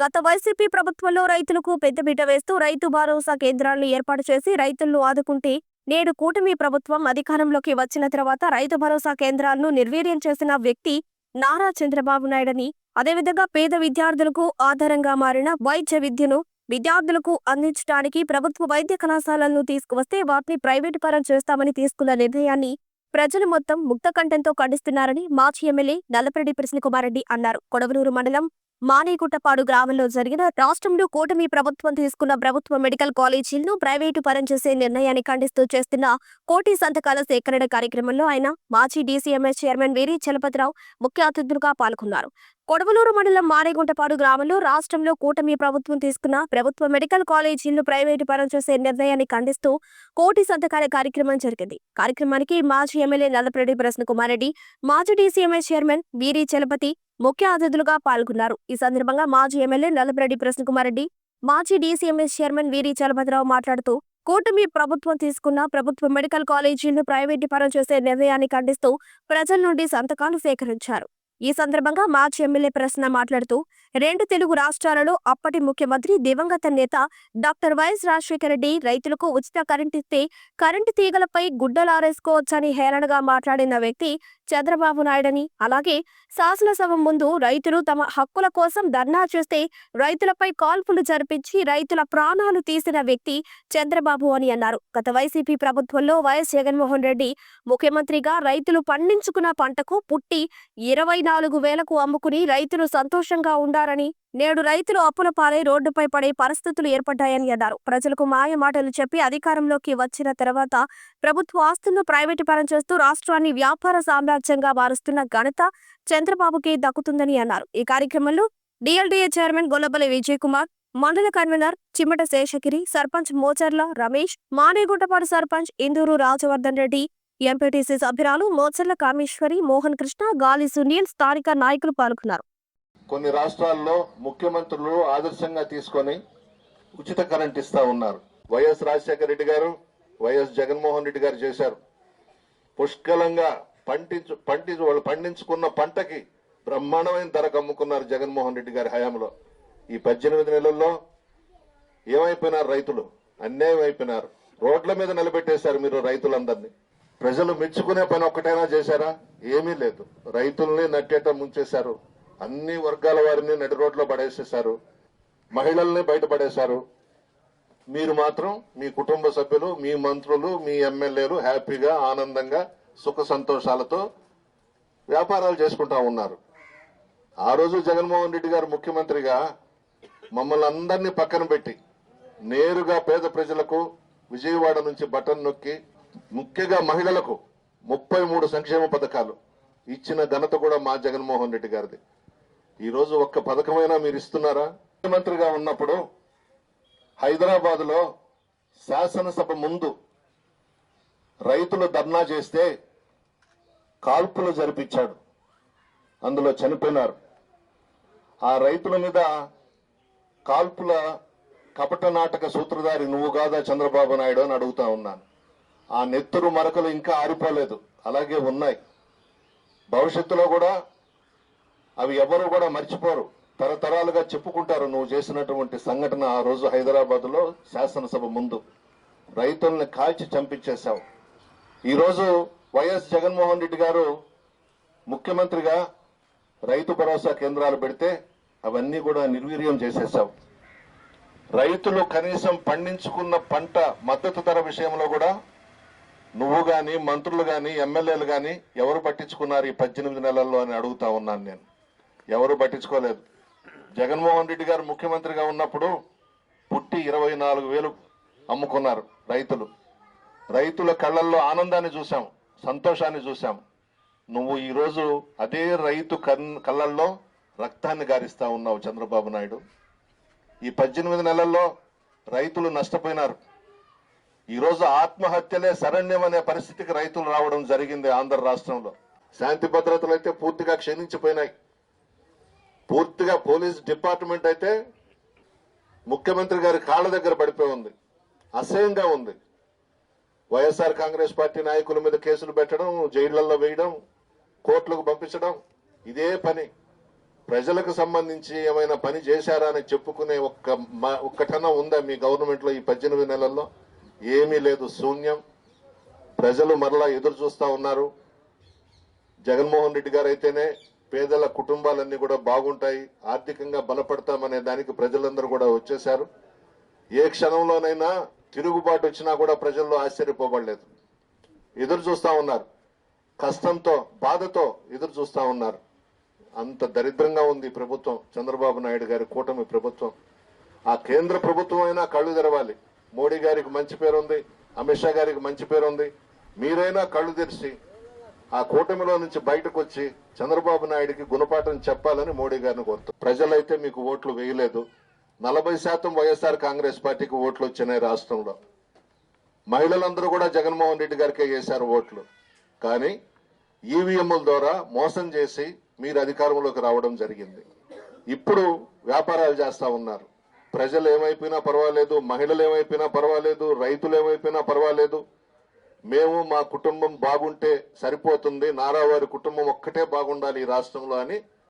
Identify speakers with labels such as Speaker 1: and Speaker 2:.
Speaker 1: గత వైసీపీ ప్రభుత్వంలో రైతులకు పెద్దపీట వేస్తూ రైతు భరోసా కేంద్రాలను ఏర్పాటు చేసి రైతులను ఆదుకుంటే నేడు కూటమి ప్రభుత్వం అధికారంలోకి వచ్చిన తర్వాత రైతు భరోసా కేంద్రాలను నిర్వీర్యం చేసిన వ్యక్తి నారా చంద్రబాబు నాయుడని అదేవిధంగా పేద విద్యార్థులకు ఆధారంగా మారిన వైద్య విద్యను విద్యార్థులకు అందించడానికి ప్రభుత్వ వైద్య కళాశాలలను తీసుకువస్తే వాటిని ప్రైవేటు పరం చేస్తామని తీసుకున్న నిర్ణయాన్ని ప్రజలు మొత్తం ముక్తకంఠంతో ఖండిస్తున్నారని మాజీ ఎమ్మెల్యే నల్లపరెడ్డి కృష్ణకుమార్ రెడ్డి అన్నారు. కొడవలూరు మండలం మానేగుట్టపాడు గ్రామంలో జరిగిన రాష్ట్రంలో కూటమి ప్రభుత్వం తీసుకున్న ప్రభుత్వ మెడికల్ కాలేజీలను ప్రైవేటు పరం చేసే నిర్ణయాన్ని ఖండిస్తూ చేస్తున్న కోటి సంతకాల సేకరణ కార్యక్రమంలో ఆయన మాజీ డీసీఎంఎస్ చైర్మన్ వీరి చలపతిరావు ముఖ్య అతిథులుగా పాల్గొన్నారు. కొడవలూరు మండలం మారేగుంటపాడు గ్రామంలో రాష్ట్రంలో కూటమి ప్రభుత్వం తీసుకున్న ప్రభుత్వ మెడికల్ కాలేజీలను ప్రైవేటు పరం చేసే నిర్ణయాన్ని ఖండిస్తూ కోటి సంతకాల కార్యక్రమం జరిగింది. కార్యక్రమానికి మాజీ ఎమ్మెల్యే నల్లపరెడ్డి ప్రసన్నకుమార్ రెడ్డి మాజీ డీసీఎంఎస్ చైర్మన్ వీరి చలపతి ముఖ్య అతిథులుగా పాల్గొన్నారు. ఈ సందర్భంగా మాజీ ఎమ్మెల్యే నల్లపరెడ్డి ప్రసన్నకుమార్ రెడ్డి మాజీ డీసీఎంఎస్ చైర్మన్ వీరి చలభద్రరావు మాట్లాడుతూ కూటమి ప్రభుత్వం తీసుకున్న ప్రభుత్వ మెడికల్ కాలేజీలను ప్రైవేటీపరం చేసే నిర్ణయాన్ని ఖండిస్తూ ప్రజల నుండి సంతకాలు సేకరించారు. ఈ సందర్భంగా మాజీ ఎమ్మెల్యే ప్రశ్న మాట్లాడుతూ రెండు తెలుగు రాష్ట్రాలలో అప్పటి ముఖ్యమంత్రి దివంగత నేత డాక్టర్ వైఎస్ రాజశేఖర రెడ్డి రైతులకు ఉచిత కరెంట్ ఇస్తే కరెంటు తీగలపై గుడ్డలారేసుకోవచ్చని హేళనగా మాట్లాడిన వ్యక్తి చంద్రబాబు నాయుడని. అలాగే శాసనసభ ముందు రైతులు తమ హక్కుల కోసం ధర్నా చేస్తే రైతులపై కాల్పులు జరిపించి రైతుల ప్రాణాలు తీసిన వ్యక్తి చంద్రబాబు అని అన్నారు. గత వైసీపీ ప్రభుత్వంలో వైఎస్ జగన్మోహన్ రెడ్డి ముఖ్యమంత్రిగా రైతులు పండించుకున్న పంటకు పుట్టి ఇరవై నాలుగు వేలకు అమ్ముకుని రైతులు సంతోషంగా ఉండారని నేడు రైతులు అప్పుల పాలై రోడ్డుపై పడే పరిస్థితులు ఏర్పడ్డాయని అన్నారు. ప్రజలకు మాయ మాటలు చెప్పి అధికారంలోకి వచ్చిన తర్వాత ప్రభుత్వ ఆస్తులను ప్రైవేటు పరం చేస్తూ రాష్ట్రాన్ని వ్యాపార రాజ్యంగా మారుస్తున్న ఘనత చంద్రబాబుకి దక్కుతుందని అన్నారు. ఈ కార్యక్రమంలో డిఎల్డీఏ చైర్మన్ గొల్లబల్లి విజయ్ కుమార్ మండల కన్వీనర్ చిమ్మట శేషగిరి సర్పంచ్ మోచర్ల రమేష్ మానేగుంటపాడు సర్పంచ్ ఇందూరు రాజవర్ధన్ రెడ్డి ఎంపీటీసీ సభ్యురాలు మోచర్ల కామేశ్వరి మోహన్ కృష్ణ గాలి సునీల్ స్థానిక నాయకులు పాల్గొన్నారు.
Speaker 2: కొన్ని రాష్ట్రాల్లో ముఖ్యమంత్రులు ఆదర్శంగా తీసుకొని ఉచిత కరెంట్ ఇస్తా ఉన్నారు. వైఎస్ రాజశేఖర రెడ్డి గారు వైఎస్ జగన్మోహన్ రెడ్డి గారు చేశారు. పుష్కలంగా పండించు పండించు వాళ్ళు పండించుకున్న పంటకి బ్రహ్మాండమైన ధరకు అమ్ముకున్నారు జగన్మోహన్ రెడ్డి గారి హయాంలో. ఈ పద్దెనిమిది నెలల్లో ఏమైపోయినారు రైతులు? అన్యాయం అయిపోయినారు. రోడ్ల మీద నిలబెట్టేశారు మీరు రైతులందరినీ. ప్రజలు మెచ్చుకునే పని ఒక్కటైనా చేశారా? ఏమీ లేదు. రైతుల్ని నట్టేట ముంచేశారు. అన్ని వర్గాల వారిని నడి రోడ్లో పడేసేశారు. మహిళల్ని బయటపడేశారు. మీరు మాత్రం మీ కుటుంబ సభ్యులు మీ మంత్రులు మీ ఎమ్మెల్యేలు హ్యాపీగా ఆనందంగా సుఖ సంతోషాలతో వ్యాపారాలు చేసుకుంటా ఉన్నారు. ఆ రోజు జగన్మోహన్ రెడ్డి గారు ముఖ్యమంత్రిగా మమ్మల్ని అందరినీ పక్కన పెట్టి నేరుగా పేద ప్రజలకు విజయవాడ నుంచి బటన్ నొక్కి ముఖ్యంగా మహిళలకు ముప్పై మూడు సంక్షేమ పథకాలు ఇచ్చిన ఘనత కూడా మా జగన్మోహన్ రెడ్డి గారిది. ఈరోజు ఒక్క పథకమైనా మీరు ఇస్తున్నారా? ముఖ్యమంత్రిగా ఉన్నప్పుడు హైదరాబాద్లో శాసనసభ ముందు రైతులు ధర్నా చేస్తే కాల్పులు జరిపించాడు. అందులో చనిపోయినారు. ఆ రైతుల మీద కాల్పుల కపట నాటక సూత్రధారి నువ్వు కాదా చంద్రబాబు నాయుడు అని అడుగుతా ఉన్నాను. ఆ నెత్తురు మరకలు ఇంకా ఆరిపోలేదు. అలాగే ఉన్నాయి. భవిష్యత్తులో కూడా అవి ఎవరు కూడా మర్చిపోరు. తరతరాలుగా చెప్పుకుంటారు నువ్వు చేసినటువంటి సంఘటన ఆ రోజు హైదరాబాద్లో శాసనసభ ముందు. రైతుల్ని కాల్చి చంపించేశావు. ఈరోజు వైఎస్ జగన్మోహన్ రెడ్డి గారు ముఖ్యమంత్రిగా రైతు భరోసా కేంద్రాలు పెడితే అవన్నీ కూడా నిర్వీర్యం చేసేసావు రైతులు కనీసం పండించుకున్న పంట మద్దతు ధర విషయంలో కూడా నువ్వు కానీ మంత్రులు కానీ ఎమ్మెల్యేలు కానీ ఎవరు పట్టించుకున్నారు ఈ పద్దెనిమిది నెలల్లో అని అడుగుతా ఉన్నాను నేను. ఎవరు పట్టించుకోలేదు. జగన్మోహన్ రెడ్డి గారు ముఖ్యమంత్రిగా ఉన్నప్పుడు పుట్టి ఇరవై నాలుగు వేలు అమ్ముకున్నారు రైతులు. రైతుల కళ్ళల్లో ఆనందాన్ని చూశాం. సంతోషాన్ని చూశాం. నువ్వు ఈరోజు అదే రైతు కన్ కళ్ళల్లో రక్తాన్ని గారిస్తా ఉన్నావు చంద్రబాబు నాయుడు. ఈ పద్దెనిమిది నెలల్లో రైతులు నష్టపోయినారు. ఈరోజు ఆత్మహత్యలే శరణ్యం అనే పరిస్థితికి రైతులు రావడం జరిగింది ఆంధ్ర రాష్ట్రంలో. శాంతి భద్రతలు అయితే పూర్తిగా క్షీణించిపోయినాయి. పూర్తిగా పోలీస్ డిపార్ట్మెంట్ అయితే ముఖ్యమంత్రి గారి కాళ్ళ దగ్గర పడిపోయి ఉంది. అసహ్యంగా ఉంది. వైఎస్ఆర్ కాంగ్రెస్ పార్టీ నాయకుల మీద కేసులు పెట్టడం జైళ్ళలో వేయడం కోర్టులకు పంపించడం ఇదే పని. ప్రజలకు సంబంధించి ఏమైనా పని చేశారా అని చెప్పుకునే ఒక్క మ- ఒక్కటన్నా ఉందా మీ గవర్నమెంట్లో ఈ పద్దెనిమిది నెలల్లో? ఏమీ లేదు శూన్యం. ప్రజలు మరలా ఎదురు చూస్తూ ఉన్నారు. జగన్మోహన్ రెడ్డి గారు అయితేనే పేదల కుటుంబాలన్నీ కూడా బాగుంటాయి ఆర్థికంగా బలపడతామనే దానికి ప్రజలందరూ కూడా వచ్చేశారు. ఏ క్షణంలోనైనా తిరుగుబాటు వచ్చినా కూడా ప్రజల్లో ఆశ్చర్యపోబడలేదు. ఎదురు చూస్తా ఉన్నారు. కష్టంతో బాధతో ఎదురు చూస్తా ఉన్నారు. అంత దరిద్రంగా ఉంది ప్రభుత్వం. చంద్రబాబు నాయుడు గారి కూటమి ప్రభుత్వం. ఆ కేంద్ర ప్రభుత్వం అయినా కళ్ళు తెరవాలి. మోడీ గారికి మంచి పేరు ఉంది. అమిత్ షా గారికి మంచి పేరు ఉంది. మీరైనా కళ్ళు తెరిచి ఆ కూటమిలో నుంచి బయటకు వచ్చి చంద్రబాబు నాయుడికి గుణపాఠం చెప్పాలని మోడీ గారిని కోరుతారు ప్రజలైతే మీకు ఓట్లు వేయలేదు. నలభై శాతం వైఎస్ఆర్ కాంగ్రెస్ పార్టీకి ఓట్లు వచ్చినాయి రాష్ట్రంలో. మహిళలందరూ కూడా జగన్మోహన్ రెడ్డి గారికే వేశారు ఓట్లు. కానీ ఈవీఎంల ద్వారా మోసం చేసి మీరు అధికారంలోకి రావడం జరిగింది. ఇప్పుడు వ్యాపారాలు చేస్తా ఉన్నారు. ప్రజలు ఏమైపోయినా పర్వాలేదు మహిళలు ఏమైపోయినా పర్వాలేదు రైతులు ఏమైపోయినా పర్వాలేదు. మేము మా కుటుంబం బాగుంటే సరిపోతుంది నారావారి కుటుంబం ఒక్కటే బాగుండాలి ఈ రాష్ట్రంలో అని